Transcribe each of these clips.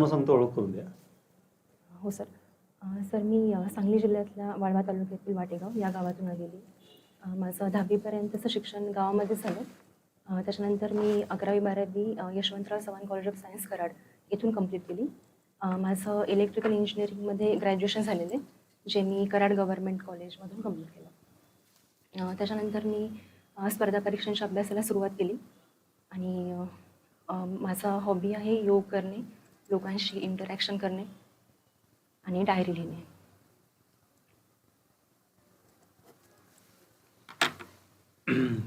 नाव न सांगता ओळख करून द्या. हो सर. अ, सर मी अ, सांगली जिल्ह्यातल्या वाळवा तालुक्यातील वाटेगाव या गावातून आलेली. अ, माझं दहावीपर्यंतचं शिक्षण गावामध्येच झालं. अ, त्याच्यानंतर मी अकरावी बारावी अ, Yashwantrao Chavan college of science Karad इथून कंप्लीट केली. अ, माझं इलेक्ट्रिकल इंजिनिअरिंगमध्ये ग्रॅज्युएशन झालेलं आहे जे मी कराड गव्हर्नमेंट कॉलेजमधून कंप्लीट केलं. अ, त्याच्यानंतर मी अ, स्पर्धा परीक्षांच्या अभ्यासाला सुरुवात केली. आणि अ, अ, माझा हॉबी आहे योग करणे. लोकांशी इंटरॅक्शन करणे आणि डायरी लिहिणे.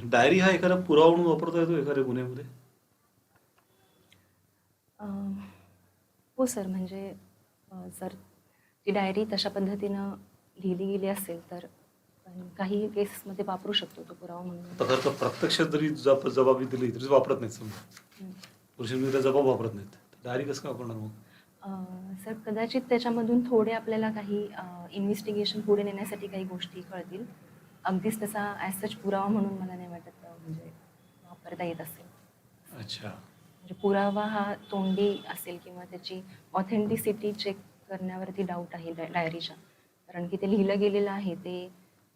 डायरी हा एखादा पुरावा म्हणून वापरता येतो एखाद्या गुन्ह्यामध्ये? अं, हो सर म्हणजे अं, जर ती डायरी तशा पद्धतीनं लिहिली गेली असेल तर काही केसेसमध्ये वापरू शकतो तो पुरावा म्हणून. प्रत्यक्ष जरी जब जबाबी दिली तरी वापरत नाहीत समजा. पुरुषांनी जबाब वापरत नाहीत. डायरी कसं काय वापरणार मग? सर कदाचित त्याच्यामधून थोडे आपल्याला काही इन्व्हेस्टिगेशन पुढे नेण्यासाठी काही गोष्टी कळतील. अगदीच त्याचा ॲज सच पुरावा म्हणून मला नाही वाटत म्हणजे वापरता येत असेल. अच्छा. म्हणजे पुरावा हा तोंडी असेल किंवा त्याची ऑथेंटिसिटी चेक करण्यावरती डाऊट आहे डाय डायरीच्या कारण की ते लिहिलं गेलेलं आहे ते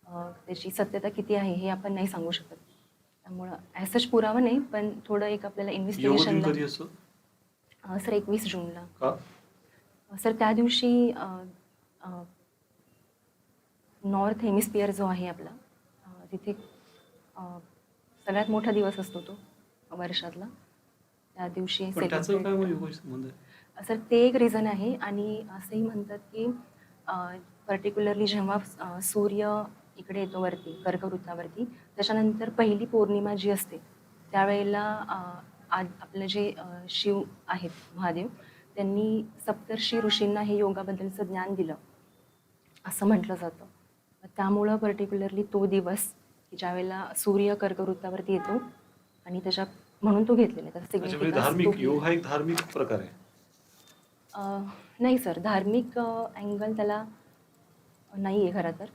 त्याची सत्यता किती आहे हे आपण नाही सांगू शकत. त्यामुळं ॲज सच पुरावा नाही पण थोडं एक आपल्याला योग दिन इन्व्हेस्टिगेशनला कधी असतो सर एकवीस जूनला. सर त्या दिवशी नॉर्थ हेमिस्पियर जो आहे आपला तिथे सगळ्यात मोठा दिवस असतो तो वर्षातला. त्या दिवशी संबंध आहे सर ते एक रिझन आहे आणि असंही म्हणतात की पर्टिक्युलरली जेव्हा सूर्य इकडे येतो वरती कर्कवृत्तावरती त्याच्यानंतर पहिली पौर्णिमा जी असते त्यावेळेला आज आपले जे शिव आहेत महादेव त्यांनी सप्तर्षी ऋषींना हे योगाबद्दलचं ज्ञान दिलं. असं म्हटलं जातं. त्यामुळं पर्टिक्युलरली तो दिवस की ज्यावेळेला सूर्य कर्कवृत्तावरती येतो आणि त्याच्या म्हणून तो घेतलेला आहे. त्याचा धार्मिक तो- योग हा एक धार्मिक प्रकार आहे. नाही सर धार्मिक अँगल त्याला नाही आहे खरं तर.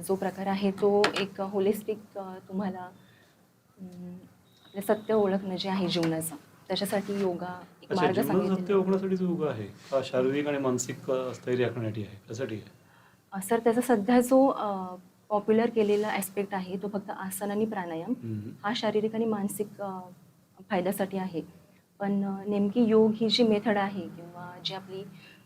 जो प्रकार आहे तो एक होलिस्टिक तुम्हाला आपलं सत्य ओळखणं जे आहे जीवनाचं त्याच्यासाठी योगा एक अच्छा मार्ग जीवन सत्य सांगितलेला ओळखण्यासाठी योग आहे हा शारीरिक आणि मानसिक अ, स्थैर्य राखण्यासाठी आहे त्यासाठी आहे? अ, सर त्याचा सध्या जो पॉप्युलर केलेला ॲस्पेक्ट आहे तो फक्त आसन आणि प्राणायाम हम्म. हा शारीरिक आणि मानसिक अ, फायद्यासाठी आहे. पण अ, नेमकी योग ही जी मेथड आहे किंवा जी आपली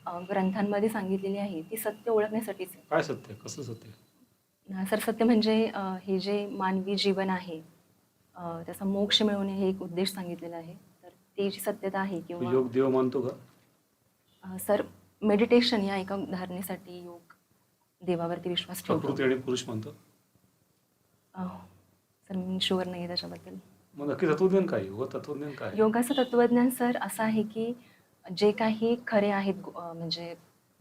अ, ग्रंथांमध्ये सांगितलेली आहे ती सत्य ओळखण्यासाठीच आहे. काय सत्य? कसं सत्य? सर सत्य म्हणजे अ, हे जे मानवी जीवन आहे त्याचा मोक्ष मिळवणे हे एक उद्देश सांगितलेला आहे. तर ती जी सत्यता आहे किंवा योग देव मानतो का? सर मेडिटेशन या एका धारणेसाठी योग देवावरती विश्वास ठेवतो. आणि पुरुष मानतो? सर मी शुअर नाही आहे त्याच्याबद्दल. मग नक्की तत्वज्ञान काय? योग तत्वज्ञान काय? योगाचं तत्वज्ञान सर असं आहे की जे काही खरे आहेत म्हणजे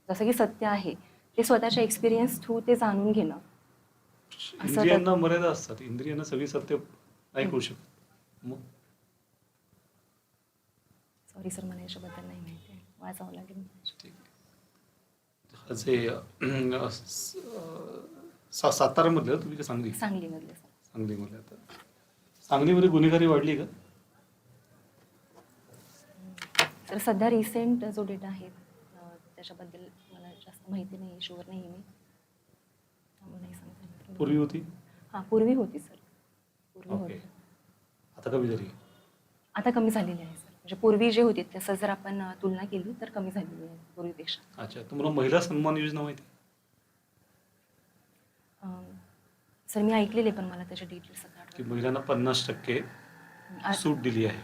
जसं की सत्य आहे ते स्वतःच्या एक्सपिरियन्स थ्रू ते जाणून घेणं. असं इंद्रियांना मर्यादा असतात. इंद्रियांना सगळी सत्य करू शकत. मग? सॉरी सर मला याच्याबद्दल नाही माहिती आहे. वाचावं लागेल जे अं, स- अं, सा साताऱ्यामधले ना तुम्ही का सांगली? सांगलीमधले सर सांगलीमध्ये आता सांगलीमध्ये गुन्हेगारी वाढली का? तर सध्या रिसेंट जो डेटा आहे त्याच्याबद्दल मला जास्त माहिती नाही शुअर नाही मी. त्यामुळे नाही सांगता येणार. पूर्वी होती? हां पूर्वी होती सर ओके. आता कमी झाली. आता कमी झालेली आहे सर. म्हणजे पूर्वी जे होते तसं जर आपण अ, तुलना केली तर कमी झालेली आहे पूर्वीपेक्षा अच्छा. तुम्हाला महिला सन्मान योजना माहिती आहे? अम, सर मी ऐकलेले पण मला त्याचे डिटेल्स की महिलांना पन्नास टक्के सूट दिली आहे.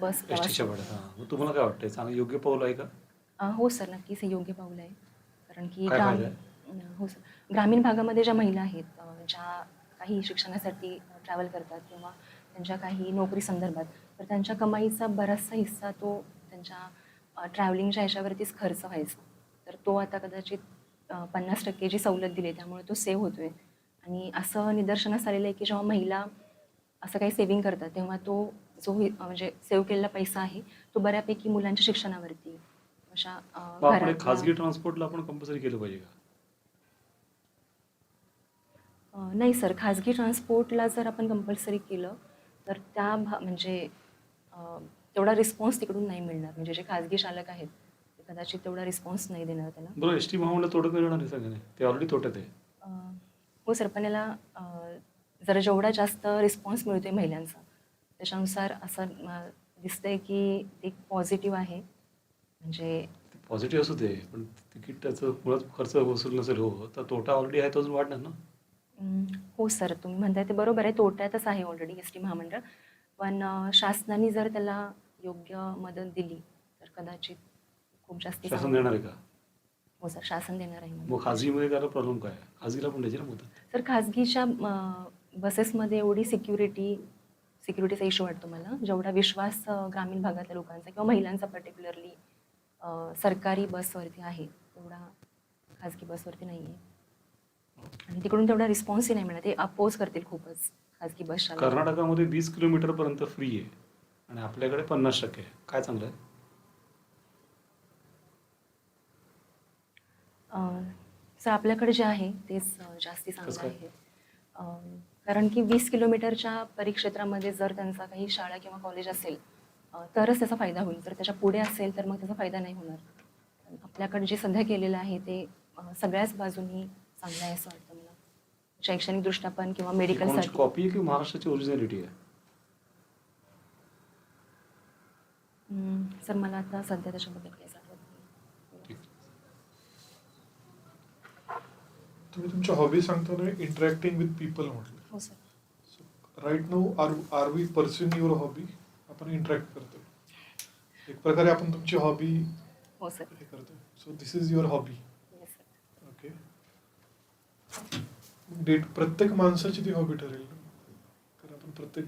बस एस टीच्या भाड्यात हां. मग तुम्हाला काय वाटतंय? चांगलं योग्य पाऊल आहे का? अ, हो सर. नक्कीच हे योग्य पाऊल आहे. कारण की काय ग्राम फायदा हो सर. ग्रामीण भागामध्ये ज्या महिला आहेत अ, ज्या काही शिक्षणासाठी ट्रॅव्हल करतात किंवा त्यांच्या काही नोकरी संदर्भात तर त्यांच्या कमाईचा बराचसा हिस्सा तो त्यांच्या ट्रॅव्हलिंगच्या ह्याच्यावरतीच खर्च व्हायचा. तर तो आता कदाचित पन्नास टक्के जी सवलत दिली आहे, त्यामुळे तो सेव्ह होतोय. आणि असं निदर्शनास आलेलं आहे की जेव्हा महिला असं काही सेव्हिंग करतात तेव्हा तो जो म्हणजे सेव्ह केलेला पैसा आहे तो बऱ्यापैकी मुलांच्या शिक्षणावरती अशा खाजगी ट्रान्सपोर्टला आपण कंपल्सरी केलं पाहिजे का अ, नाही सर खाजगी ट्रान्सपोर्टला जर आपण कंपल्सरी केलं तर त्या भा म्हणजे तेवढा रिस्पॉन्स तिकडून नाही मिळणार. म्हणजे जे खाजगी चालक आहेत ते कदाचित तेवढा रिस्पॉन्स नाही देणार त्याला बरं एस टी महामंडळ तोटत मिळणार आहे ते ऑलरेडी तोट्यात आहे. हो सर पण याला जरा जेवढा जास्त रिस्पॉन्स मिळतोय महिलांचा त्याच्यानुसार असं दिसतंय की ते पॉझिटिव्ह आहे. म्हणजे पॉझिटिव्ह असू दे पण तिकीट त्याचं मुळात खर्च वसूल नसेल हो. तर तोटा ऑलरेडी आहे तो अजून वाढणार ना? अं, हो सर तुम्ही म्हणताय ते बरोबर आहे. तोट्यातच आहे ऑलरेडी एस टी महामंडळ. पण अं, शासनाने जर त्याला योग्य मदत दिली तर कदाचित खूप जास्ती शासन चांगलं- देणार आहे का? हो सर शासन देणार आहे मदत. मग खाजगीमध्ये त्याला प्रॉब्लेम काय? आहे? खाजगीला पण द्यायची ना मदत? तर खाजगीच्या अं, बसेसमध्ये एवढी सिक्युरिटी सिक्युरिटीचा इश्यू वाटतो मला. जेवढा विश्वास अं, ग्रामीण भागातल्या लोकांचा किंवा महिलांचा पर्टिक्युलरली सरकारी बसवरती आहे तेवढा खाजगी बसवरती नाही आहे आणि तिकडून तेवढा रिस्पॉन्सही नाही मिळत. ते अपोज करतील खूपच खाजगी बस कर्नाटकामध्ये वीस किलोमीटरपर्यंत फ्री आहे. आणि आपल्याकडे पन्नास टक्के. काय चांगलं आहे? सर आपल्याकडे जे आहे तेच जास्ती चांगलं? आहे. कारण की वीस किलोमीटरच्या परिक्षेत्रामध्ये जर त्यांचा काही शाळा किंवा कॉलेज असेल तरच त्याचा फायदा होईल. जर त्याच्या पुढे असेल तर मग त्याचा फायदा नाही होणार. आपल्याकडे जे सध्या केलेलं आहे ते सगळ्याच बाजूनी चांगलं आहे असं वाटतं मला. शैक्षणिकदृष्ट्या पण किंवा मेडिकलसाठी कॉपी आहे की महाराष्ट्राची ओरिजिनॅलिटी आहे? सर मला आता सध्या त्याच्याबद्दल काही ठीक. तुम्ही तुमच्या हॉबी सांगताना इंटरॅक्टिंग विथ पीपल म्हटलं. हो sir. Right now are are we pursuing your hobby आपण इंटरॅक्ट करतो एक प्रकारे आपण तुमची हॉबी हो सर. हे करतो so this is your hobby yes sir okay date प्रत्येक माणसाची ती हॉबी ठरेल कारण आपण प्रत्येक.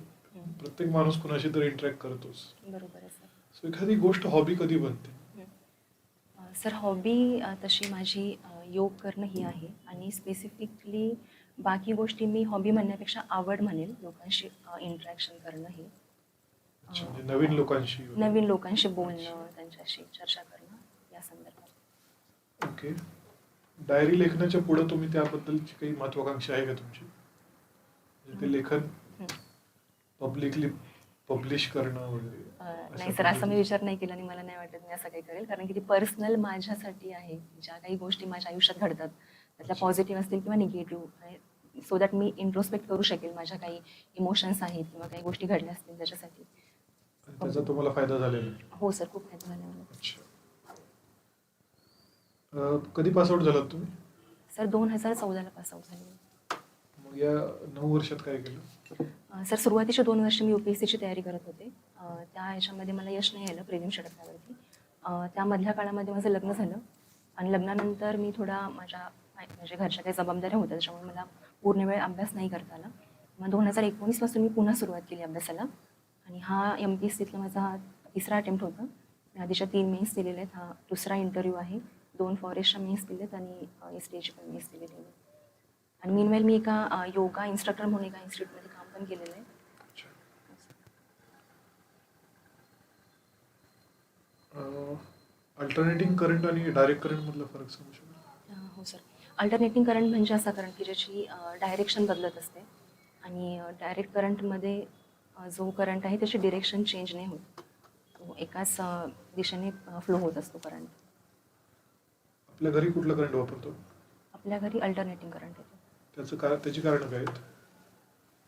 प्रत्येक माणूस कुणाशी तरी इंटरॅक्ट करतोच. बरोबर आहे सर. सो एखादी गोष्ट हॉबी कधी बनते? अ, सर हॉबी अ, तशी माझी अ, योग करणं ही आहे. आणि स्पेसिफिकली बाकी गोष्टी मी हॉबी म्हणण्यापेक्षा आवड म्हणेल लोकांशी इंटरॅक्शन करणं हे. अच्छा, म्हणजे नवीन लोकांशी नवीन लोकांशी बोलणं त्यांच्याशी चर्चा करणं या संदर्भात. ओके डायरी लेखनाच्या पुढे तुम्ही त्याबद्दलची काही महत्वाकांक्षा आहे का तुमची? म्हणजे ते लेखन. पब्लिकली पब्लिश करणं वगैरे. नाही सर असा मी. विचार नाही केला आणि मला नाही वाटत मी असं काही करेल. कारण की ती पर्सनल माझ्यासाठी आहे. ज्या काही गोष्टी माझ्या आयुष्यात घडतात त्यातल्या. पॉझिटिव्ह असतील किंवा निगेटिव्ह सो दॅट मी इंट्रोस्पेक्ट करू शकेल माझ्या काही इमोशन्स आहेत किंवा काही गोष्टी घडल्या असतील त्याच्यासाठी. त्याचा तुम्हाला फायदा झालेला हो सर खूप फायदा झाला मला अच्छा. अं, कधी पासआउट झालात तुम्ही? सर दोन हजार चौदाला पास आउट झाले मग या नऊ वर्षात काय केलं? अ, सर सुरुवातीचे दोन वर्ष मी यू पी एस सीची तयारी करत होते. अ, त्या ह्याच्यामध्ये मला यश नाही आलं प्रेझेंट षटकावरती अ, त्यामधल्या काळामध्ये माझं लग्न झालं आणि लग्नानंतर मी थोडा माझ्या म्हणजे घरच्या काही जबाबदाऱ्या होत्या त्याच्यामुळे मला पूर्ण वेळ अभ्यास नाही करता आला. मग दोन हजार एकोणीसपासून मी पुन्हा सुरुवात केली अभ्यासाला. आणि हा एम पी एस सीतला माझा हा तिसरा अटेम्प्ट होता. मी आधीच्या तीन मेन्स दिलेले आहेत. हा दुसरा इंटरव्ह्यू आहे. दोन फॉरेस्टच्या मेन्स दिलेत आणि पण मेन्स दिलेली आहे आणि मीनवेल मी एका योगा इन्स्ट्रक्टर म्हणून एका इन्स्टिट्यूटमध्ये काम पण केलेलं आहे. अल्टरनेटिंग करंट आणि डायरेक्ट करंट मधला फरक सांगू शकतो हो सर अल्टरनेटिंग करंट म्हणजे असा करंट की ज्याची डायरेक्शन बदलत असते. आणि डायरेक्ट करंटमध्ये जो करंट आहे त्याची डिरेक्शन चेंज नाही होत. तो एकाच दिशेने फ्लो होत असतो करंट आपल्या घरी कुठला करंट वापरतो? आपल्या घरी अल्टरनेटिंग करंट येतो. त्याचं कारण त्याची कारण काय आहेत?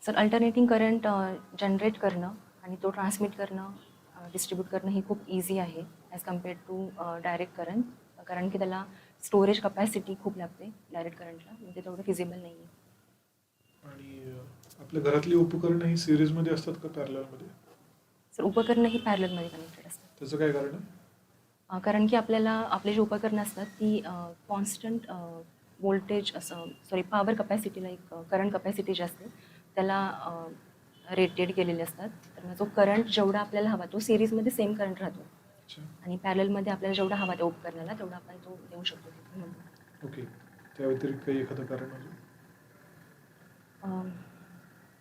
सर अल्टरनेटिंग करंट जनरेट करणं आणि तो ट्रान्समिट करणं डिस्ट्रीब्यूट करणं ही खूप इझी आहे as compared to direct current कारण की त्याला स्टोरेज कपॅसिटी खूप लागते डायरेक्ट करंटला म्हणजे तेवढं फिजिबल नाही आहे आणि अं, आपल्या घरातली उपकरणं ही सिरीजमध्ये असतात का पॅरलमध्ये सर उपकरणं ही पॅरलमध्ये कनेक्टेड असतात. त्याचं काय कारण आहे? कारण की आपल्याला आपली जी उपकरणं असतात ती कॉन्स्टंट वोल्टेज असं sorry power capacity like current capacity जी असते त्याला रेटेड केलेले असतात. तर जो करंट जेवढा आपल्याला हवा तो सिरीजमध्ये सेम करंट राहतो. आणि पॅरलमध्ये आपल्याला जेवढा हवा त्या उपकरणाला तेवढा आपण तो देऊ शकतो ओके. त्या व्यतिरिक्त काही एखादं कारण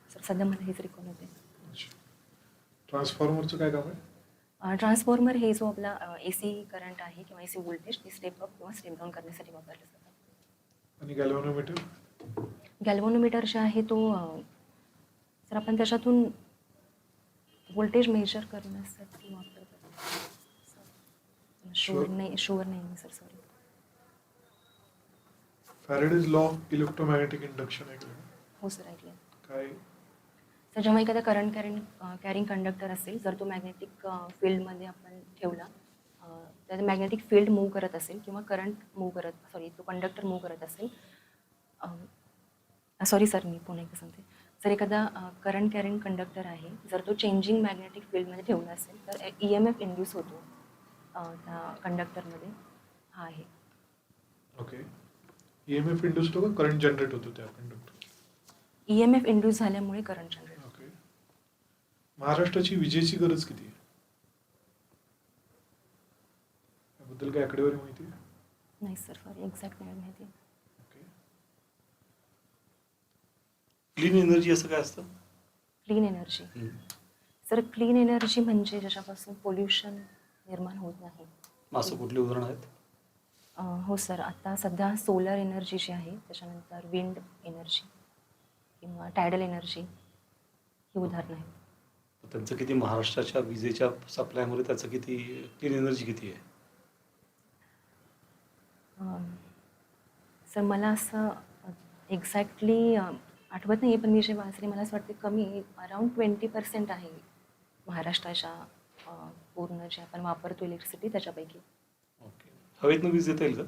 सर सध्या मला हेच रिकॉल होते ट्रान्सफॉर्मरचं काय काम आहे? ट्रान्सफॉर्मर हे जो आपला ए सी करंट आहे किंवा ए सी वोल्टेज ते स्टेप अप किंवा स्टेप डाऊन करण्यासाठी वापरले जातात आणि गॅल्व्हॅनोमीटर गॅल्वोनोमीटर जे आहे तो सर आपण त्याच्यातून व्होल्टेज मेजर करण्यासाठी वापरतात शुअर. नाही शुअर नाही sir sorry Faraday's law electromagnetic induction ऐकलं? हो सर ऐकले काय तर जेव्हा एखादा करंट कॅरिंग कॅरिंग कंडक्टर असेल जर तो मॅग्नेटिक फील्डमध्ये आपण ठेवला तर मॅग्नेटिक फील्ड मूव्ह करत असेल किंवा करंट मूव्ह करत सॉरी तो कंडक्टर मूव्ह करत असेल सॉरी सर मी पुन्हा एकदा सांगते. जर एखादा करंट कॅरिंग कंडक्टर आहे जर तो चेंजिंग मॅग्नेटिक फील्डमध्ये ठेवला असेल तर ई एम एफ इंड्यूस होतो त्या कंडक्टरमध्ये हा आहे. Okay E M F induce होतो का? करंट जनरेट होतो त्या conductor E M F induce झाल्यामुळे करंट जनरेट महाराष्ट्राची विजेची गरज किती आहे? याबद्दल काही आकडेवारी माहिती आहे? नाही सर. सॉरी एक्झॅक्ट नाही माहिती. क्लीन एनर्जी असं काय असतं? Clean energy. Sir clean energy म्हणजे ज्याच्यापासून पोल्युशन निर्माण होत नाही. असं कुठली उदाहरण आहेत? अं, हो सर. आता सध्या सोलर एनर्जी जी आहे त्याच्यानंतर विंड एनर्जी किंवा टायडल एनर्जी ही उदाहरणं आहेत. त्यांचं किती महाराष्ट्राच्या विजेच्या सप्लायमध्ये त्याचं किती क्लीन एनर्जी किती आहे? सर मला असं एक्झॅक्टली आठवत नाही पण मी जे वाचले मला असं वाटते कमी अराऊंड ट्वेंटी पर्सेंट आहे महाराष्ट्राच्या पूर्ण जे आपण वापरतो इलेक्ट्रिसिटी त्याच्यापैकी. ओके हवेतनं वीज देता येईल का?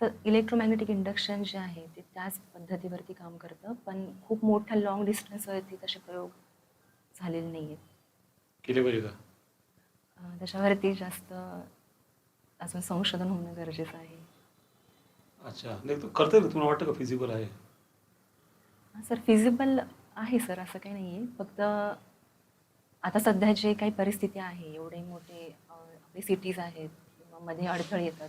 सर इलेक्ट्रोमॅग्नेटिक इंडक्शन जे आहे ते त्याच पद्धतीवरती काम करतं. पण खूप मोठ्या लॉंग डिस्टन्सवरती तसे प्रयोग झालेले नाही आहेत केले पाहिजे का त्याच्यावरती जास्त अजून संशोधन होणं गरजेचं आहे. अच्छा. नाही तो करता येईल तुम्हाला वाटतं का फिजिबल आहे? सर फिजिबल आहे सर असं काही नाही आहे फक्त आता सध्या जे काही परिस्थिती आहे एवढे मोठे आपले सिटीज आहेत किंवा मध्ये अडथळे येतात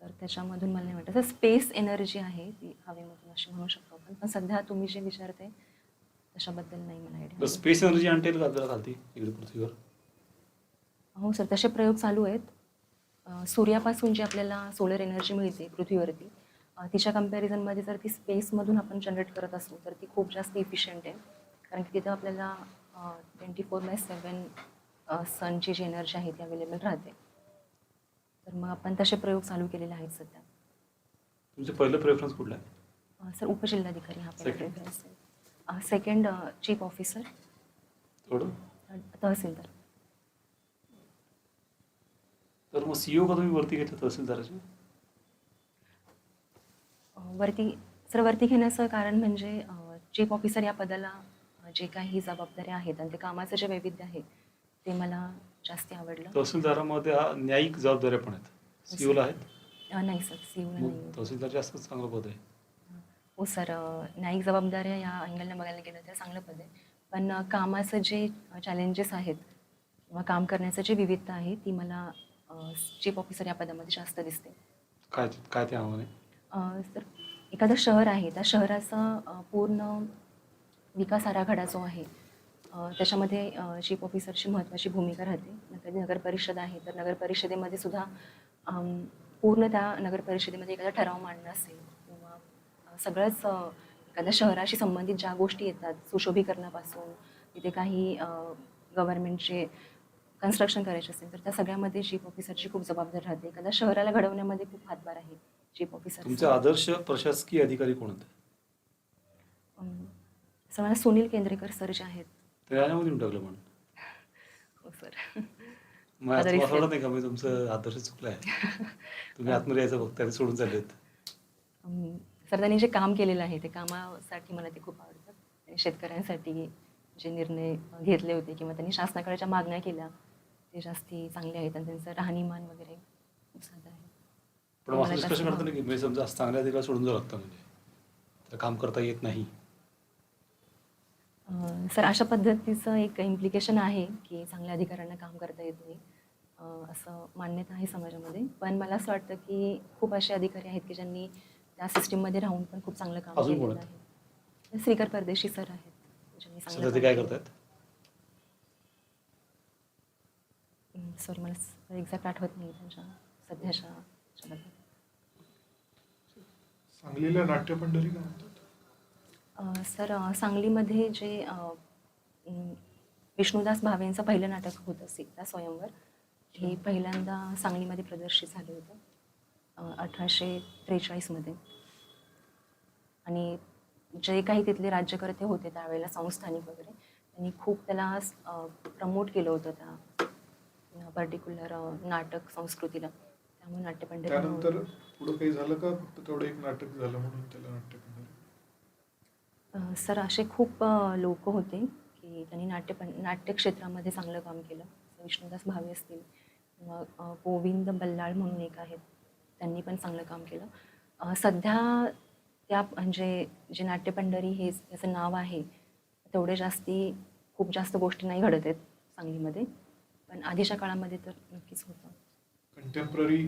तर त्याच्यामधून मला नाही वाटत. तर स्पेस एनर्जी आहे ती हवेमधून अशी म्हणू शकतो आपण. पण सध्या तुम्ही जे विचारते त्याच्याबद्दल नाही मला आयडिया स्पेस एनर्जी आणता येईल का आपल्याला खालती इकडे पृथ्वीवर? हो सर तसे प्रयोग चालू आहेत. सूर्यापासून जी आपल्याला सोलर एनर्जी मिळते पृथ्वीवरती तिच्या कम्पॅरिझनमध्ये जर ती स्पेसमधून आपण जनरेट करत असू तर ती खूप जास्त इफिशियंट आहे. कारण की तिथं आपल्याला ट्वेंटी फोर बाय सेवन सनची जी एनर्जी आहे ती अवेलेबल राहते. तर मग आपण तसे प्रयोग चालू केलेले आहेत सध्या. तुमचं पहिलं प्रेफरन्स कुठलं आहे? अं, सर उपजिल्हाधिकारी हा Second. प्रेफरन्स आहे. सेकंड चीफ ऑफिसर थोडं. तहसीलदार. तर मग सीओ का तुम्ही वरती घेतलं तहसीलदाराचे? अं, वरती सर वरती घेण्याचं कारण म्हणजे चीफ ऑफिसर या पदाला अं, जे काही जबाबदाऱ्या आहेत आणि ते कामाचं जे वैविध्य आहे ते मला जास्ती आवडलं. तहसीलदारामध्ये हा न्यायिक जबाबदाऱ्या पण आहेत. सीओला आहेत? अं, नाही सर. सी मग नाही तहसीलदार जास्त चांगलं पद आहे. हो सर. अं, न्यायिक जबाबदाऱ्या या अँगलने बघायला गेलं तर चांगलं पद आहे. पण अं, कामाचं जे चॅलेंजेस आहेत किंवा काम करण्याचं जे विविधता आहे ती मला चीफ ऑफिसर या पदामध्ये जास्त दिसते. काय काय ते आव्हान आहे? अं, तर एखादं शहर आहे. त्या शहराचा अं, पूर्ण विकास आराखडा जो आहे त्याच्यामध्ये चीफ ऑफिसरची महत्त्वाची भूमिका राहते. नंतर नगर परिषद आहे तर नगर परिषदेमध्ये सुद्धा पूर्ण त्या नगर परिषदेमध्ये एखादा ठराव मांडणं असेल किंवा सगळंच एखाद्या शहराशी संबंधित ज्या गोष्टी येतात सुशोभीकरणापासून तिथे काही गव्हर्नमेंटचे कन्स्ट्रक्शन करायचे असेल तर त्या सगळ्यामध्ये चीफ ऑफिसरची खूप जबाबदारी राहते. एखाद्या शहराला घडवण्यामध्ये खूप हातभार आहे चीफ ऑफिसर तुमचे आदर्श प्रशासकीय अधिकारी कोण होते? मला सुनील केंद्रेकर सर जे आहेत ते टाकलं पण हो सर. तुम्हाला वाटत नाही का? मी तुमचं आदर्श चुकलं आहे तुम्ही आतमध्ये यायचं बघताय ते सोडून चाललेत. अम, सर त्यांनी जे काम केलेलं आहे ते कामासाठी मला ते खूप आवडतात आणि शेतकऱ्यांसाठी जे निर्णय घेतले होते किंवा त्यांनी शासनाकडे ज्या मागण्या केल्या ते जास्ती चांगले आहेत. आणि त्यांचं राहणीमान वगैरे खूप साधं आहे. पण मग असं मला डिस्कशन करतं की मी समजा चांगल्या अधिकारी सोडून जावं लागतं म्हणजे. तर काम करता येत नाही. सर अशा पद्धतीचं एक इम्प्लिकेशन आहे की चांगल्या अधिकाऱ्यांना काम करता येत नाही अं, असं मान्यता आहे समाजामध्ये पण मला असं वाटतं की खूप असे अधिकारी आहेत की ज्यांनी त्या सिस्टीममध्ये राहून पण खूप चांगलं काम अजून कोण केलेलं आहेत? आहे श्रीकर परदेशी सर आहेत ज्यांनी सध्या ते काय केलं. करतायत सॉरी मला एक्झॅक्ट आठवत नाही त्यांच्या सध्याच्या. सांगलीला नाट्यपंढरी का म्हणतात अं, सर अं, सांगलीमध्ये जे अं, अं, विष्णुदास भावेंचं पहिलं नाटक होतं सीता स्वयंवर हे पहिल्यांदा सांगलीमध्ये प्रदर्शित झालं होतं अठराशे त्रेचाळीसमध्ये. आणि जे काही तिथले राज्यकर्ते होते त्यावेळेला संस्थानिक वगैरे त्यांनी खूप त्याला प्रमोट केलं होतं त्या पर्टिक्युलर नाटक संस्कृतीला. त्यामुळे नाट्यपंडित त्यानंतर पुढं काही झालं का? फक्त तेवढं एक नाटक झालं म्हणून त्याला अ, सर असे खूप लोक होते की त्यांनी नाट्य पण चांगलं काम केलं. विष्णुदास भावे असतील किंवा गोविंद बल्लाळ म्हणून एक आहेत त्यांनी पण चांगलं काम केलं. सध्या त्या म्हणजे जे नाट्यपंढरी हे त्याचं नाव आहे तेवढे जास्ती खूप जास्त गोष्टी नाही घडत आहेत सांगलीमध्ये. पण आधीच्या काळामध्ये तर नक्कीच होतं. कंटेम्पररी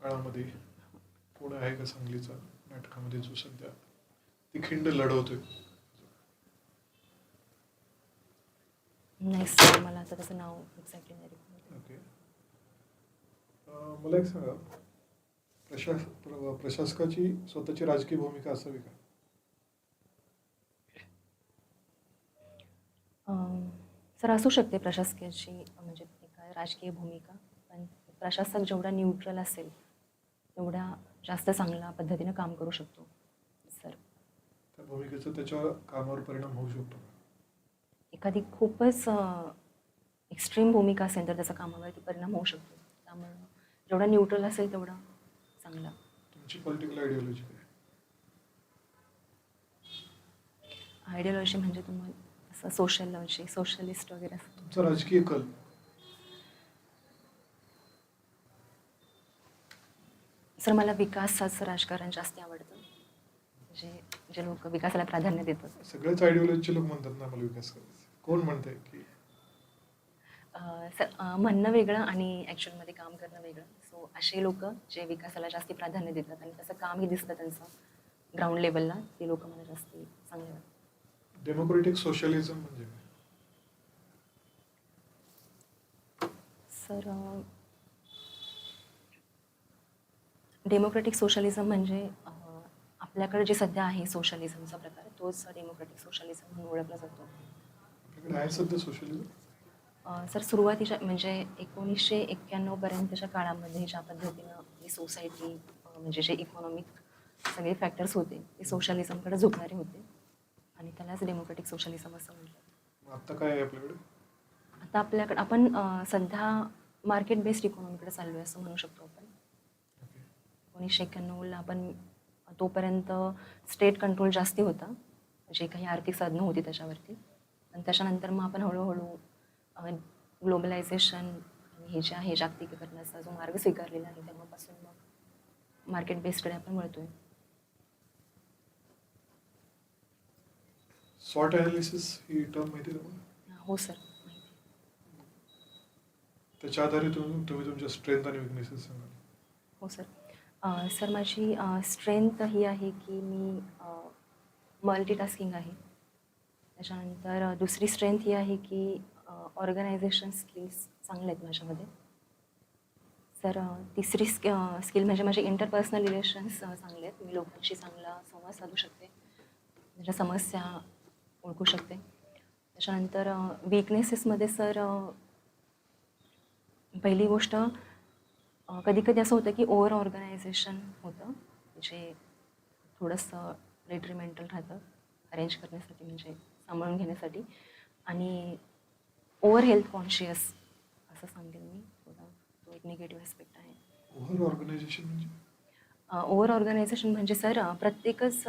काळामध्ये कोण आहे का सांगलीचा नाटकामध्ये जो सध्या ती खिंड लढवतोय. मला आता त्याचं नाव एक्झॅक्टली नाही recall. ओके अं, मला एक सांगा. प्रशास प्र- प्रशासकाची स्वतःची राजकीय भूमिका असावी का? अम, सर असू शकते प्रशासकीयाची म्हणजे एका राजकीय भूमिका पण प्रशासक जेवढा न्यूट्रल असेल तेवढा जास्त चांगल्या पद्धतीनं काम करू शकतो. भूमिकेचा त्याच्या कामावर परिणाम होऊ शकतो. एखादी खूपच एक्स्ट्रीम भूमिका असेल तर त्याचा कामावरती परिणाम होऊ शकतो. त्यामुळं जेवढा न्यूट्रल असेल तेवढा चांगला. तुमची पॉलिटिकल आयडिओलॉजी काय? आयडियोलॉजी म्हणजे तुम्हाला असं सोशलॉजी सोशलिस्ट वगैरे असं तुमचा राजकीय कल. सर मला विकासाचं राजकारण जास्त आवडतं. म्हणजे जे लोक विकासाला प्राधान्य देतात. सगळेच आयडिओलॉजीचे लोक म्हणतात ना मला विकास करायचा कोण म्हणतंय की? अं, सर अं, म्हणणं वेगळं आणि ॲक्च्युअलमध्ये काम करणं वेगळं. सो असे लोक जे विकासाला जास्ती प्राधान्य देतात आणि तसं कामही दिसतं त्यांचं ग्राउंड लेवलला ते लोक मला जास्ती चांगले वाटतात. डेमोक्रेटिक सोशलिझम म्हणजे काय? सर डेमोक्रेटिक सोशलिझम म्हणजे अं, आपल्याकडे जे सध्या आहे सोशलिझमचा प्रकार तोच डेमोक्रेटिक सोशलिझम म्हणून ओळखला जातो. सध्या सर सुरुवातीच्या म्हणजे एकोणीसशे एक्क्याण्णवपर्यंतच्या काळामध्ये ज्या पद्धतीनं ही सोसायटी म्हणजे जे इकॉनॉमिक सगळे फॅक्टर्स होते ते सोशलिझमकडे झुकणारे होते. आणि त्यालाच डेमोक्रेटिक सोशलिझम असं म्हटलं. आता काय आपल्याकडे? आता आपल्याकडे आपण सध्या मार्केट बेस्ड इकॉनॉमीकडे चाललो आहे असं म्हणू शकतो आपण. एकोणीसशे एक्क्याण्णवला आपण तोपर्यंत स्टेट कंट्रोल जास्ती होता. जे काही आर्थिक साधनं होती त्याच्यावरती. आणि त्याच्यानंतर मग आपण हळूहळू ग्लोबलायझेशन आणि हे जे आहे जागतिकीकरणाचा जो मार्ग स्वीकारलेला आहे तेव्हापासून मग मार्केट बेस्डकडे आपण वळतोय. स्वॉट अनालिसिस ही टर्म माहिती तुम्हाला? हो सर त्याच्या आधारे तुम्ही तुम्ही तुमच्या स्ट्रेंथ आणि विकनेसेस सांगाल हो सर. सर माझी स्ट्रेंथ ही आहे की मी मल्टीटास्किंग आहे. त्याच्यानंतर दुसरी स्ट्रेंथ ही आहे की ऑर्गनायझेशन स्किल्स चांगले आहेत माझ्यामध्ये. सर तिसरी स्क स्किल म्हणजे माझे इंटरपर्सनल रिलेशन्स चांगले आहेत. मी लोकांशी चांगला संवाद साधू शकते. माझ्या समस्या ओळखू शकते. त्याच्यानंतर वीकनेसेसमध्ये सर पहिली गोष्ट कधी कधी असं होतं की ओव्हर ऑर्गनायझेशन होतं जे थोडंसं डेट्रिमेंटल राहतं अरेंज करण्यासाठी म्हणजे सांभाळून घेण्यासाठी. आणि ओव्हर हेल्थ कॉन्शियस असं सांगेल मी. थोडा तो एक निगेटिव्ह ॲस्पेक्ट आहे. ओव्हर ऑर्गनायझेशन म्हणजे? ओव्हर ऑर्गनायझेशन म्हणजे सर प्रत्येकच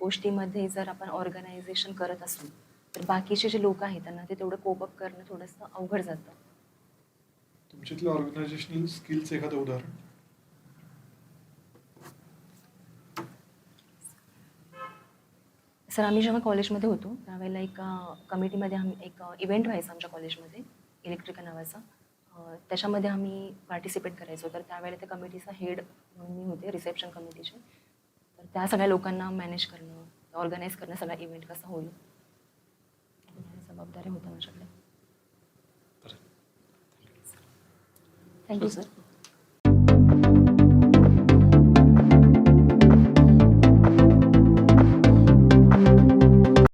गोष्टीमध्ये जर आपण ऑर्गनायझेशन करत असू तर बाकीचे जे लोक आहेत त्यांना ते तेवढं कोपअप करणं थोडंसं अवघड जातं. तुमच्यातलं ऑर्गनायझेशनल स्किलचं एखादं उदाहरण? सर आम्ही जेव्हा कॉलेजमध्ये होतो त्यावेळेला एक कमिटीमध्ये आम्ही एक इव्हेंट व्हायचा आमच्या कॉलेजमध्ये इलेक्ट्रिकल नावाचा. त्याच्यामध्ये आम्ही पार्टिसिपेट करायचो. तर त्यावेळेला त्या कमिटीचा हेड म्हणून मी होते रिसेप्शन कमिटीचे तर त्या सगळ्या लोकांना मॅनेज करणं ऑर्गनाईज करणं सगळा इव्हेंट कसा होईल जबाबदारी होत्या माझ्या Thank you, sir.